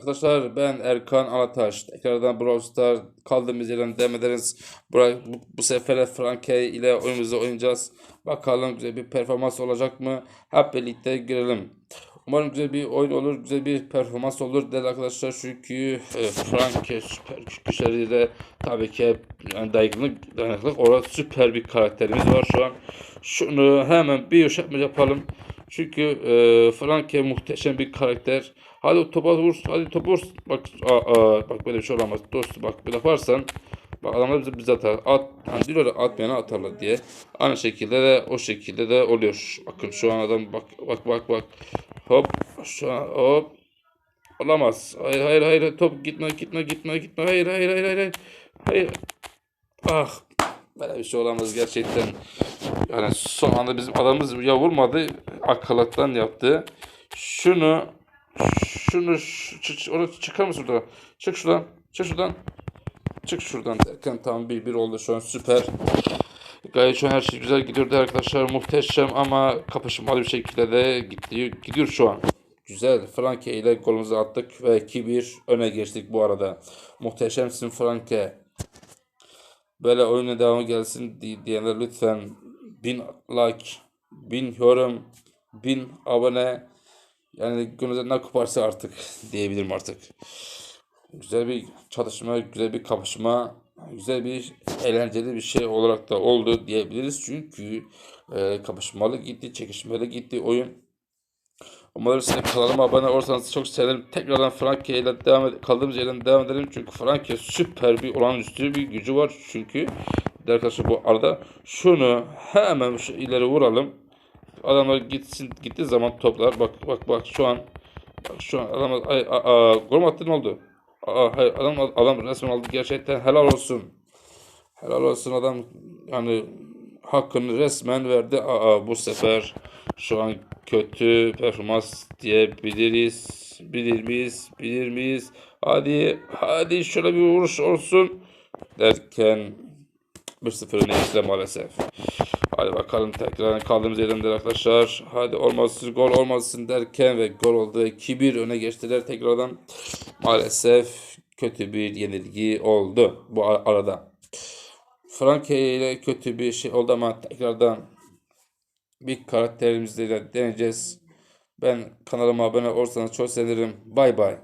Arkadaşlar ben Erkan Alataş. Tekrardan Brawl Stars kaldığımız yerden devam Bu, bu sefer Franke ile oyunumuzu oynayacağız. Bakalım güzel bir performans olacak mı? Hep birlikte girelim. Umarım güzel bir oyun olur, güzel bir performans olur değerli arkadaşlar. Çünkü e, Franke süper güçleriyle tabii ki yani dayanıklık, dayanıklık olarak süper bir karakterimiz var şu an. Şunu hemen bir yuşatma yapalım. Çünkü e, Franke muhteşem bir karakter. Hadi topa vur, hadi topa vur. Bak, aa, bak böyle bir şey olamaz. Dost bak böyle yaparsan bak adamlar bize, bize atar. At, hani diyorlar ya, atmayana atarlar diye. Aynı şekilde de o şekilde de oluyor. Bakın şu an adam bak bak bak bak. Hop şu an hop. Olamaz. Hayır hayır hayır top gitme gitme gitme gitme. Hayır hayır hayır. Hayır. hayır. Ah böyle bir şey olamaz gerçekten. Yani son anda bizim adamımız ya vurmadı akalattan yaptı. Şunu şunu şu, orada çıkar mısın şuradan? Çık şuradan. Çık şuradan. Çık şuradan derken tam bir bir oldu şu an süper. Gayet şu an her şey güzel gidiyordu arkadaşlar. Muhteşem ama kapışmalı bir şekilde de gidiyor, gidiyor şu an. Güzel. Franke ile golümüzü attık ve 2-1 öne geçtik bu arada. Muhteşemsin Franke. Böyle oyuna devamı gelsin di- diyenler lütfen 1000 like, 1000 yorum, 1000 abone yani gönlünüzden ne koparsa artık diyebilirim artık. Güzel bir çalışma, güzel bir kapışma, güzel bir eğlenceli bir şey olarak da oldu diyebiliriz. Çünkü e, kapışmalı gitti, çekişmeli gitti oyun. Umarım size kanalıma abone olursanız çok sevinirim. Tekrardan Franke ile devam ed- kaldığımız yerden devam edelim. Çünkü Franke süper bir olağanüstü bir gücü var. Çünkü arkadaşlar bu arada şunu hemen şu ileri vuralım. Adamlar gitsin gittiği zaman toplar. Bak bak bak şu an bak şu an adam ay, a, a, gol attı ne oldu? Aa, hayır adam adam resmen aldı gerçekten helal olsun. Helal olsun adam yani hakkını resmen verdi. Aa, bu sefer şu an kötü performans diyebiliriz. Bilir miyiz? Bilir miyiz? Hadi hadi şöyle bir vuruş olsun derken 1-0 öne geçtiler maalesef. Hadi bakalım tekrar kaldığımız yerden de arkadaşlar. Hadi olmasın gol olmasın derken ve gol oldu. 2-1 öne geçtiler tekrardan. Maalesef kötü bir yenilgi oldu bu ar- arada. Franke ile kötü bir şey oldu ama tekrardan bir karakterimizle deneyeceğiz. Ben kanalıma abone olursanız çok sevinirim. Bay bay.